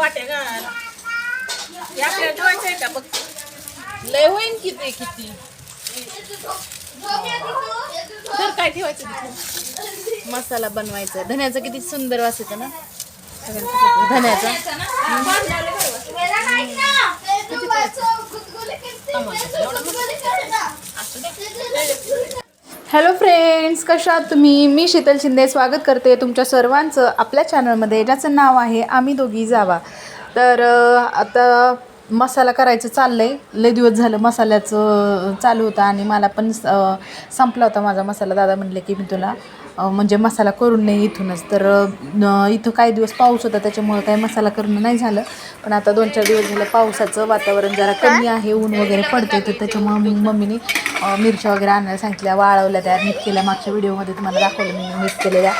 वाटे का? बघ. लय होईन किती किती? तर काय ठेवायचं तिथे? मसाला बनवायचा. धन्याचा किती सुंदर वास येतो ना? धन्याचा. हॅलो फ्रेंड्स कशा आहात तुम्ही? मी शीतल शिंदे. स्वागत करते तुमच्या सर्वांचं आपल्या चॅनलमध्ये ज्याचं नाव आहे आम्ही दोघी जावा. तर आता मसाला करायचं चाललं आहे लय दिवस झालं मसाल्याचं चालू होतं आणि मला पण संपला होता माझा मसाला. दादा म्हणले की मी तुला म्हणजे मसाला करून नाही इथूनच. तर इथं काही दिवस पाऊस होता त्याच्यामुळं काही मसाला करणं नाही झालं. पण आता दोन चार दिवस झालं पावसाचं वातावरण जरा कमी आहे ऊन वगैरे पडते तर त्याच्यामुळं मग मम्मीने मिरच्या वगैरे आणायला सांगितल्या वाळवल्या त्या नीट केल्या. मागच्या व्हिडिओमध्ये तुम्हाला दाखवलं मी नीट केलेल्या.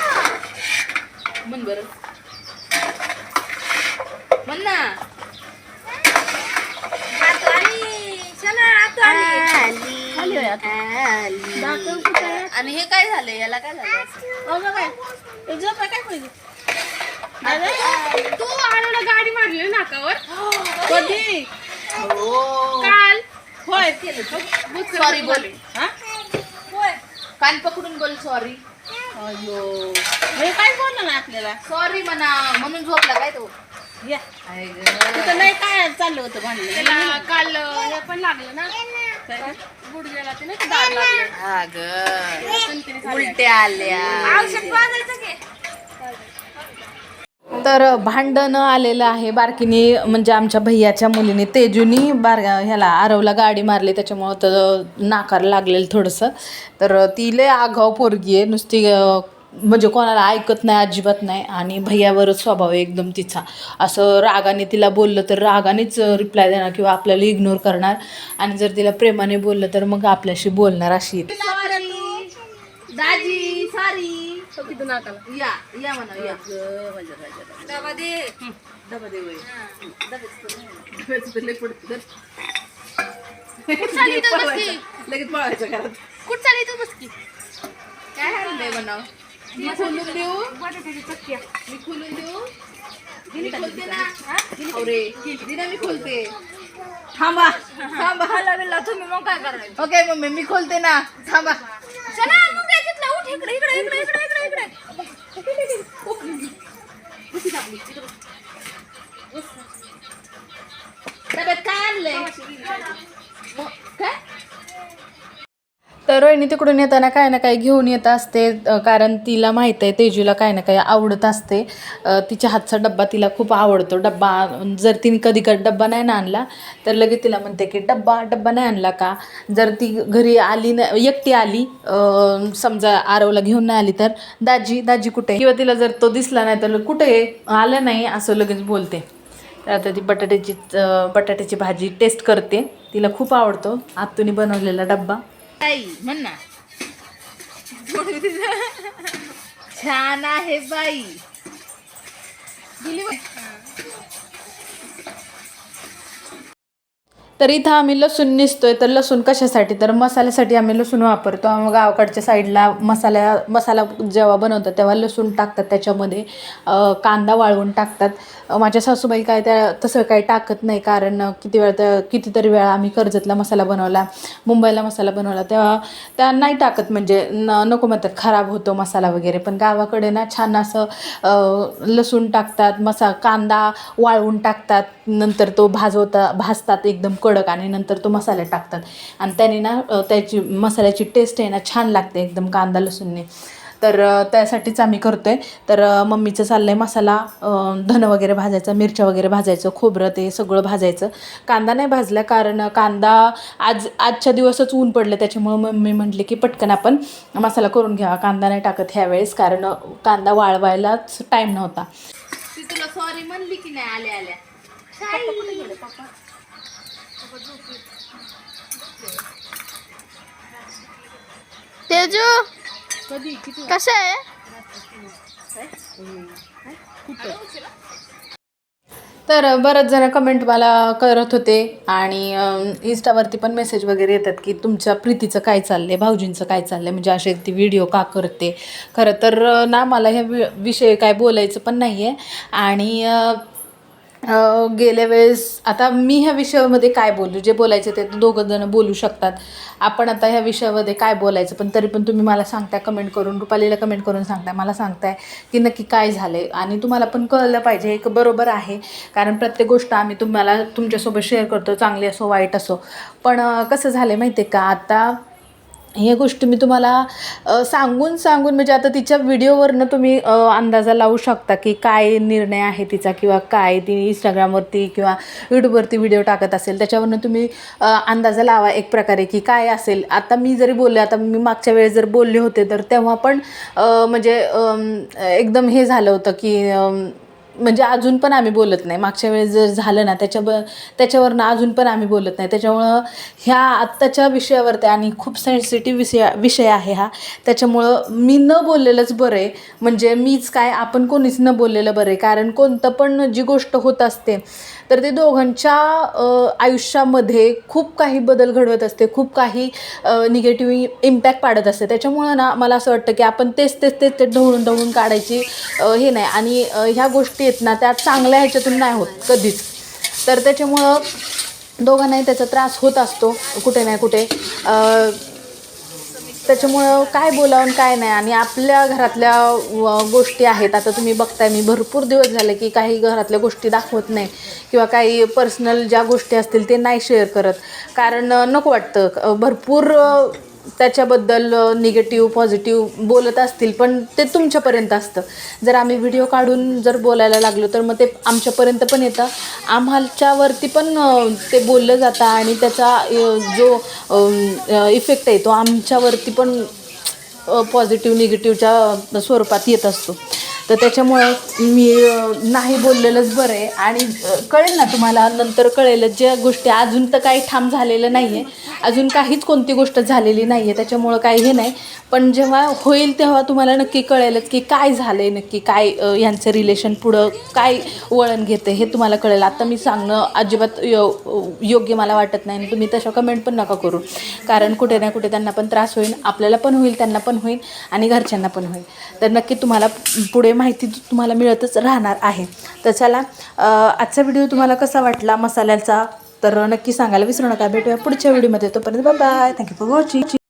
म्हण होय. आणि हे काय झालं याला काय झालं काय झोप काय पाहिजे तू आणायला गाडी मारली ना नाकावर? कधी? काल? होय केलं सॉरी बोल हा? कान पकडून बोल सॉरी अयो. हे काय बोललं ना आपल्याला? सॉरी म्हणा म्हणून झोपला काय तो? या. नाही काय चाललं होतं त्याला काल हे पण लागलं ना? गुडघ्याला दार लागलं. तर भांडण आलेलं आहे बारकीनी म्हणजे आमच्या भैयाच्या मुलीने तेजूनी बार ह्याला आरवला गाडी मारली त्याच्यामुळं तर नाकार लागलेलं थोडंसं. तर ती लय आगाव पोरगी आहे नुसती अं, म्हणजे कोणाला ऐकत नाही अजिबात नाही आणि भैयावरच स्वभाव आहे एकदम तिचा. असं रागाने तिला बोललं तर रागानेच रिप्लाय देणार किंवा आपल्याला इग्नोर करणार. आणि जर तिला प्रेमाने बोललं तर मग आपल्याशी बोलणार अशी. दाजी सॉरी या या म्हणा या. डबा दे. डबा दे लगेच पळायचं घरात. कुठं चालली तू बसकी काय म्हणाव? मी खोलून देऊ. बटाट्याची चक्की मी खोलून देऊ. मी खोलते ना अरे. दिना मी खोलते. थांबा. थांबा. खाला बिल्ला तुम्ही मग काय करायचं ओके मम्मी मी खोलते ना. थांबा. चला मग काय तिथलं. उठ इकडे इकडे इकडे इकडे इकडे इकडे. डब्यात काय आणलंय मग काय तर रोहिणी तिकडून येताना काय ना काय घेऊन येत असते कारण तिला माहीत आहे तेजूला काय ना काही आवडत असते. तिच्या हातचा डब्बा तिला खूप आवडतो. डब्बा जर तिने कधी कधी डब्बा नाही ना आणला तर लगेच तिला म्हणते की डब्बा डब्बा नाही आणला का? जर ती घरी आली ना एकटी आली समजा आरवला घेऊन नाही आली तर दाजी दाजी कुठे? किंवा तिला जर तो दिसला नाही तर कुठे आहे? आलं नाही असं लगेच बोलते. आता ती बटाट्याची बटाट्याची भाजी टेस्ट करते. तिला खूप आवडतो. आत्तूने बनवलेला डब्बा. आई म्हण ना. छान आहे बाई. दिली तर इथं आम्ही लसूण निसतोय तर लसूण कशासाठी? तर मसाल्यासाठी आम्ही लसूण वापरतो. आम्ही गावाकडच्या साईडला मसाल्या मसाला जेव्हा बनवतात तेव्हा लसूण टाकतात त्याच्यामध्ये. कांदा वाळवून टाकतात. माझ्या सासूबाई काय त्या तसं काही टाकत नाही कारण किती वेळा त्या कितीतरी वेळा आम्ही कर्जतला मसाला बनवला मुंबईला मसाला बनवला. तेव्हा त्या नाही टाकत म्हणजे न नको म्हणतात खराब होतो मसाला वगैरे. पण गावाकडे ना छान असं लसूण टाकतात मसा कांदा वाळवून टाकतात. नंतर तो भाजवता भाजतात एकदम कडक आणि नंतर तो मसाले टाकतात. आणि त्याने ना त्याची मसाल्याची टेस्ट आहे ना छान लागते एकदम कांदा लसूणने. तर त्यासाठीच आम्ही करतोय. तर अं, मम्मीचं चाललंय मसाला अं, धन वगैरे भाजायचा मिरच्या वगैरे भाजायचं खोबरं ते सगळं भाजायचं. कांदा नाही भाजला कारण कांदा आज आजच्या दिवसच ऊन पडलं त्याच्यामुळं मम्मी म्हटले की पटकन आपण मसाला करून घ्यावा. कांदा नाही टाकत ह्यावेळेस कारण कांदा वाळवायलाच टाईम नव्हता. ती तुला सॉरी म्हणली की नाही आल्या आल्या. तेजू कधी? किती कसं आहे? तर बरेच जण कमेंट मला करत होते आणि अं, इंस्टावरती पण मेसेज वगैरे येतात की तुमच्या प्रीतीचं काय चाललंय भाऊजींचं काय चाललंय? म्हणजे असे ती व्हिडिओ का करते? खरं तर ना मला ह्या वि- विषयी काय बोलायचं पण नाही आहे आणि गेल्या वेळेस आता मी ह्या विषयामध्ये काय बोलू? जे बोलायचे ते दोघं जण बोलू शकतात. आपण आता ह्या विषयामध्ये काय बोलायचं? पण तरी पण तुम्ही मला सांगताय कमेंट करून रुपालीला कमेंट करून सांगताय मला सांगताय की नक्की काय झालं आहे आणि तुम्हाला पण कळलं पाहिजे एक बरोबर आहे. कारण प्रत्येक गोष्ट आम्ही तुम्हाला तुमच्यासोबत शेअर करतो चांगली असो वाईट असो. पण कसं झालं आहे माहिती आहे का? आता ह्या गोष्टी मी तुम्हाला सांगून सांगून म्हणजे आता तिच्या व्हिडिओवरनं तुम्ही अंदाजा लावू शकता की काय निर्णय आहे तिचा किंवा काय ती इंस्टाग्रामवरती किंवा यूट्यूबवरती व्हिडिओ टाकत असेल. त्याच्यावरनं तुम्ही अंदाजा लावा एक प्रकारे की काय असेल. आता मी जरी बोलले आता मी मागच्या वेळेस जर बोलले होते तर तेव्हा पण म्हणजे एकदम हे झालं होतं की म्हणजे अजून पण आम्ही बोलत नाही. मागच्या वेळेस जर झालं ना त्याच्या ब त्याच्यावरनं अजून पण आम्ही बोलत नाही. त्याच्यामुळं ह्या आत्ताच्या विषयावरती आणि खूप सेन्सिटिव्ह विषय विषय आहे हा. त्याच्यामुळं मी न बोललेलंच बरं आहे. म्हणजे मीच काय आपण कोणीच न बोललेलं बरं आहे. कारण कोणतं पण जी गोष्ट होत असते तर ते दोघांच्या आयुष्यामध्ये खूप काही बदल घडवत असते. खूप काही निगेटिव्ह इम्पॅक्ट पाडत असते. त्याच्यामुळं ना मला असं वाटतं की आपण तेच तेच तेच ते ढवळून ढवळून काढायची हे नाही. आणि ह्या गोष्टी आहेत ना त्या चांगल्या ह्याच्यातून नाही होत कधीच. तर त्याच्यामुळं दोघांनाही त्याचा त्रास होत असतो कुठे नाही कुठे. त्याच्यामुळं काय बोलावं काय नाही. आणि आपल्या घरातल्या व, गोष्टी आहेत. आता तुम्ही बघताय मी भरपूर दिवस झाले की काही घरातल्या गोष्टी दाखवत नाही. किंवा काही पर्सनल ज्या गोष्टी असतील ते नाही शेअर करत. कारण नको वाटतं. भरपूर त्याच्याबद्दल निगेटिव्ह पॉझिटिव्ह बोलत असतील पण ते तुमच्यापर्यंत असतं. जर आम्ही व्हिडिओ काढून जर बोलायला लागलो तर मग ते आमच्यापर्यंत पण येतं. आम्हाच्यावरती पण ते बोललं जातं आणि त्याचा जो इफेक्ट आहे तो आमच्यावरती पण पॉझिटिव्ह निगेटिव्हच्या स्वरूपात येत असतो. तर त्याच्यामुळं मी नाही बोललेलंच बरं आहे. आणि कळेल ना तुम्हाला नंतर कळेल. ज्या गोष्टी अजून तर काही ठाम झालेलं नाही आहे अजून काहीच कोणती गोष्ट झालेली नाही आहे त्याच्यामुळं काही हे नाही. पण जेव्हा होईल तेव्हा तुम्हाला नक्की कळेलच की काय झालं आहे नक्की काय यांचं रिलेशन पुढं काय वळण घेतं हे तुम्हाला कळेल. आता मी सांगणं अजिबात यो योग्य मला वाटत नाही आणि तुम्ही तशा कमेंट पण नका करू. कारण कुठे ना कुठे त्यांना पण त्रास होईल आपल्याला पण होईल त्यांना पण होईल आणि घरच्यांना पण होईल. तर नक्की तुम्हाला पुढे माहिती तुम्हाला मिळतच राहणार आहे. तर चला आजचा व्हिडिओ तुम्हाला कसा वाटला मसाल्याचा? तर नक्की सांगायला विसरू नका. भेटूया पुढच्या व्हिडिओमध्ये तोपर्यंत बाय थँक्यू फॉर वॉचिंग